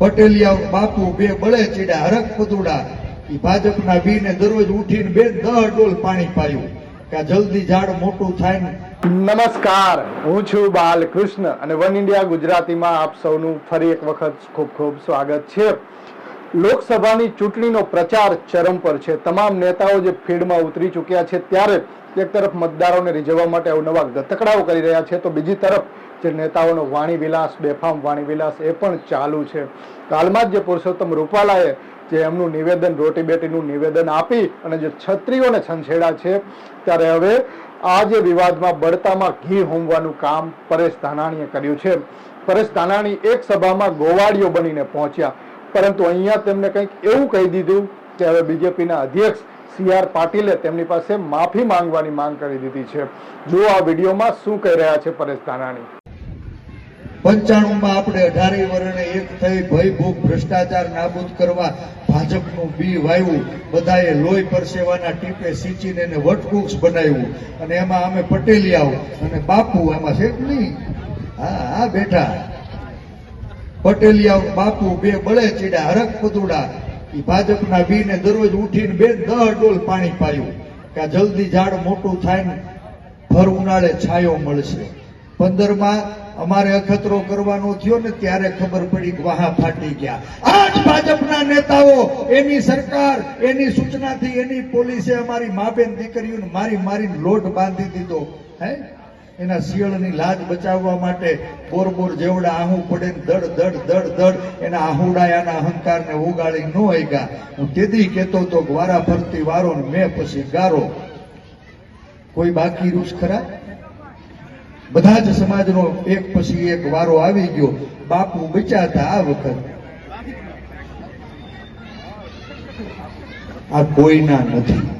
પટેલિયા બાપુ બે બળે ચીડ્યા હરક પતુડા એ ભાજપના બીને દરરોજ ઉઠીને બે દહ ડોલ પાણી પાયું કે જલ્દી ઝાડ મોટું થાય ને. નમસ્કાર, હું છું બાલકૃષ્ણ અને વન ઇન્ડિયા ગુજરાતીમાં આપ સૌનું ફરી એક વખત ખૂબ ખૂબ સ્વાગત છે. લોકસભાની ચૂંટણીનો પ્રચાર ચરમ પર છે. તમામ નેતાઓ જે ફીડમાં ઉતરી ચૂક્યા છે ત્યારે એક તરફ મતદારોને રીઝવવા માટે અવનવા ગતકડાઓ કરી રહ્યા છે, તો બીજી તરફ જે નેતાઓનો વાણી વિલાસ બેફામ વાણી વિલાસ એ પણ ચાલુ છે. હાલમાં જ જે પુરુષોત્તમ રૂપાલાએ જે એમનું નિવેદન, રોટી બેટીનું નિવેદન આપી અને જે છત્રીઓને છંછેડા છે, ત્યારે હવે આ જે વિવાદમાં બળતામાં ઘી હોમવાનું કામ પરેશ ધાનાણીએ કર્યું છે. પરેશ ધાનાણી એક સભામાં ગોવાળીઓ બનીને પહોંચ્યા. પરંતુ અહીંયા તેમને કંઈક એવું કહી દીધું કે હવે બીજેપીના અધ્યક્ષ સી આર પાટીલે તેમની પાસે માફી માંગવાની માંગ કરી દીધી છે. જો આ વિડીયોમાં શું કહી રહ્યા છે પરેશ ધાનાણી. પંચાણુંમાં આપણે અઢારે વર્ણે એક થઈ ભય ભૂખ ભ્રષ્ટાચાર નાબૂદ કરવા ભાજપનું બી વાવ્યું બધાએ લોહી પરસેવાના ટીપે સિંચીને એને વટવૃક્ષ બનાવ્યું. અને એમાં અમે પટેલિયાઓ અને બાપુ એમાં છે નહીં? હા હા બેઠા પટેલિયાઓ બાપુ બે બળે ચીડા હરક પતુડા એ ભાજપના બીને દરરોજ ઉઠીને બે દહ ડોલ પાણી પાયું કે જલ્દી ઝાડ મોટું થાય ને ભર ઉનાળે છાયો મળશે. પંદરમાં અમારે અખતરો કરવાનો થયો ને ત્યારે ખબર પડી કે વાહા ફાટી ગયા. આજ ભાજપના નેતાઓ, એની સરકાર, એની સૂચનાથી એની પોલીસે અમારી માબેન દીકરીઓને મારી મારીને લોટ બાંધી દીધો. હે? એના શિયળની લાજ બચાવવા માટે બોર બોર જેવડા આહું પડે ને દડ દડ દડ દડ એના આહુડાયાના અહંકારને ઉગાડી ન ગયા હું તેથી કહેતો તો વારા ફરતી વારો ને મેં પછી ગારો. કોઈ બાકી રૂસ ખરા? બધા જ સમાજનો એક પછી એક વારો આવી ગયો. બાપુ બચાતા આ વખત. આ કોઈના નથી.